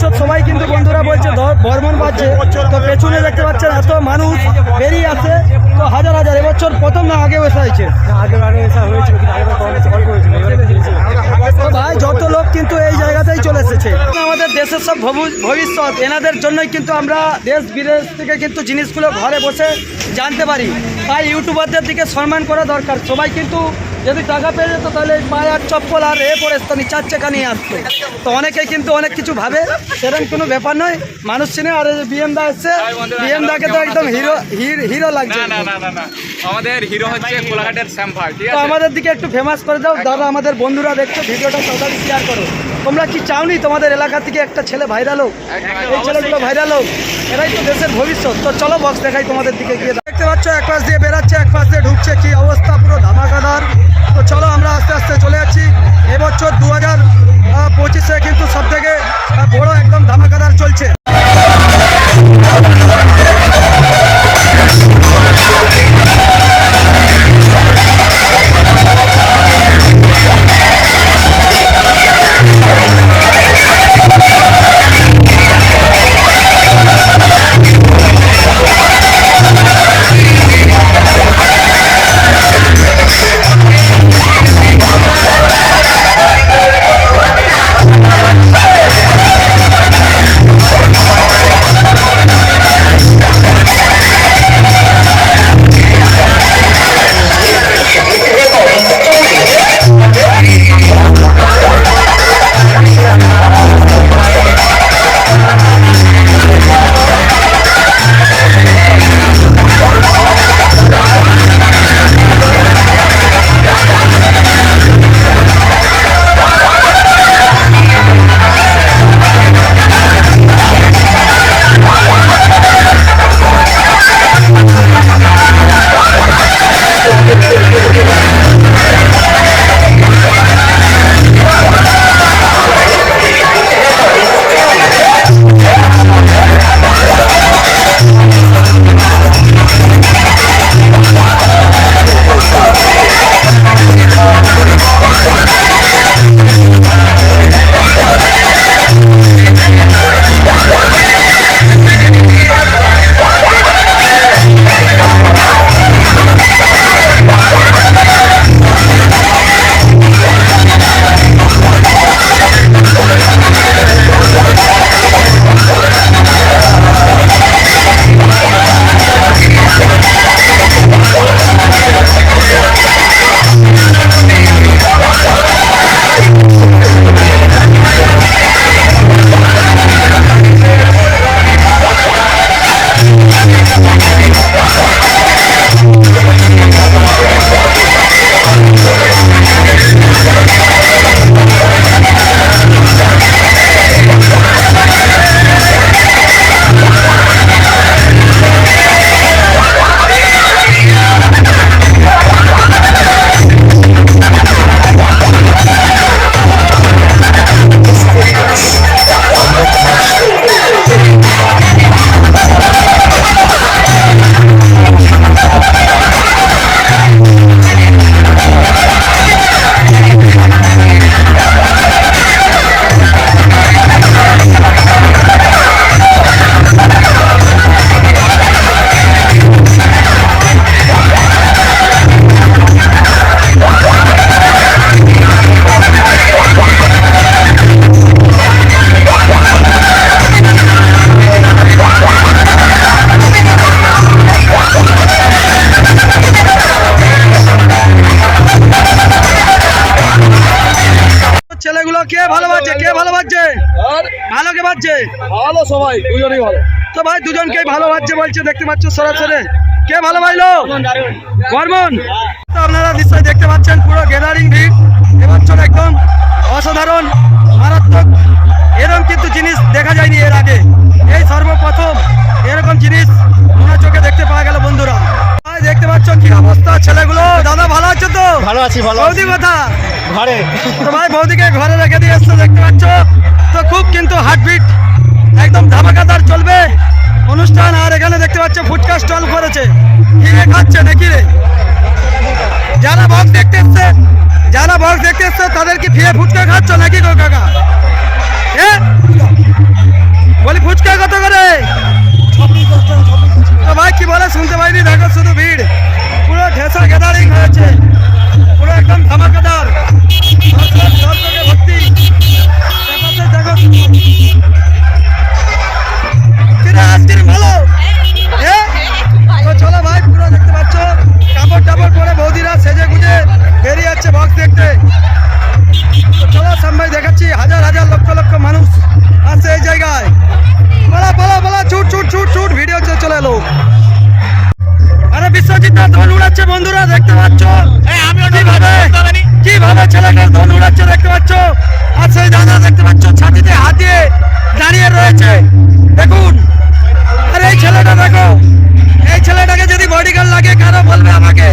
উচ্চত সবাই কিন্তু বন্ধুরা বলছে বর্মন বাজছে। তো পেছনে দেখতে পাচ্ছেন এত মানুষ বেরিয়ে আছে তো হাজার হাজার এবছর প্রথম না আগে ওষা হয়েছে। আগে হয়েছে। দেশের সব ভবু- ভবিষ্যৎ। এনাদের জন্যই কিন্তু আমরা দেশ বিদেশ থেকে কিন্তু জিনিসগুলো ঘরে বসে জানতে পারি। তাই ইউটিউবারদের দিকে সম্মান করা দরকার। সবাই কিন্তু যদি টাকা পেয়ে যেত তাহলে এই পায়ে আর চপ্পল আর এ পরে আসতো চার চাকা নিয়ে আসতো। তো অনেকে কিন্তু অনেক কিছু ভাবে। সেরকম কোনো ব্যাপার নয়। মানুষ চিনে। আর বিএম দা এসছে বিএম দাকে তো একদম হিরো হির- হিরো লাগছে। আমাদের হিরো হচ্ছে কোলাঘাটের ঠিক তো আমাদের দিকে একটু ফেমাস করে দাও। দাদা আমাদের বন্ধুরা দেখছ ভিডিওটা তাড়াতাড়ি শেয়ার করো। তোমরা কি চাওনি তোমাদের এলাকা থেকে একটা ছেলে ভাইরাল হোক এই ছেলেগুলো ভাইরাল হোক এরাই তো দেশের ভবিষ্যৎ। তো চলো বক্স দেখাই তোমাদের দিকে গিয়ে দেখতে পাচ্ছ এক পাশ দিয়ে বেরাচ্ছে এক পাশ দিয়ে ঢুকছে কি অবস্থা পুরো ধামাকাদার। তো চলো আমরা আস্তে আস্তে চলে যাচ্ছি। এবছর দু হাজার বাজছে কে ভালো বাজছে? ভালো কে বাজছে? ভালো সবাই দুজনেই ভালো। তো ভাই দুজনকেই ভালো বাজছে বলছে দেখতে পাচ্ছ সরাসরি। কে ভালো ভাইলো? বর্মন আপনারা নিশ্চয়ই দেখতে পাচ্ছেন পুরো গ্যাদারিং ভিড়। ছেলেগুলো দাদা ভালো আছে তো? ভালো আছি ভালো বৌদি কথা ঘরে। তো ভাই বৌদিকে ঘরে রেখে দিয়ে এসছো দেখতে পাচ্ছ? তো খুব কিন্তু হার্টবিট একদম ধামাকাদার চলবে অনুষ্ঠান। আর এখানে দেখতে পাচ্ছ ফুচকা স্টল করেছে। কিনে খাচ্ছে নাকি রে? যারা বক্স দেখতে এসছে যারা বক্স দেখতে এসছে তাদের কি ফিরে ফুচকা খাচ্ছ নাকি গো কাকা? বন্ধুরা দেখতে পাচ্ছ? কীভাবে কীভাবে ছেলেটার ধন উড়াচ্ছে দেখতে পাচ্ছ? আর সেই দাদা দেখতে পাচ্ছ ছাতিতে হাত দিয়ে দাঁড়িয়ে রয়েছে। দেখুন। আর এই ছেলেটা দেখো এই ছেলেটাকে যদি বডিগার্ড লাগে কারও বলবে আমাকে?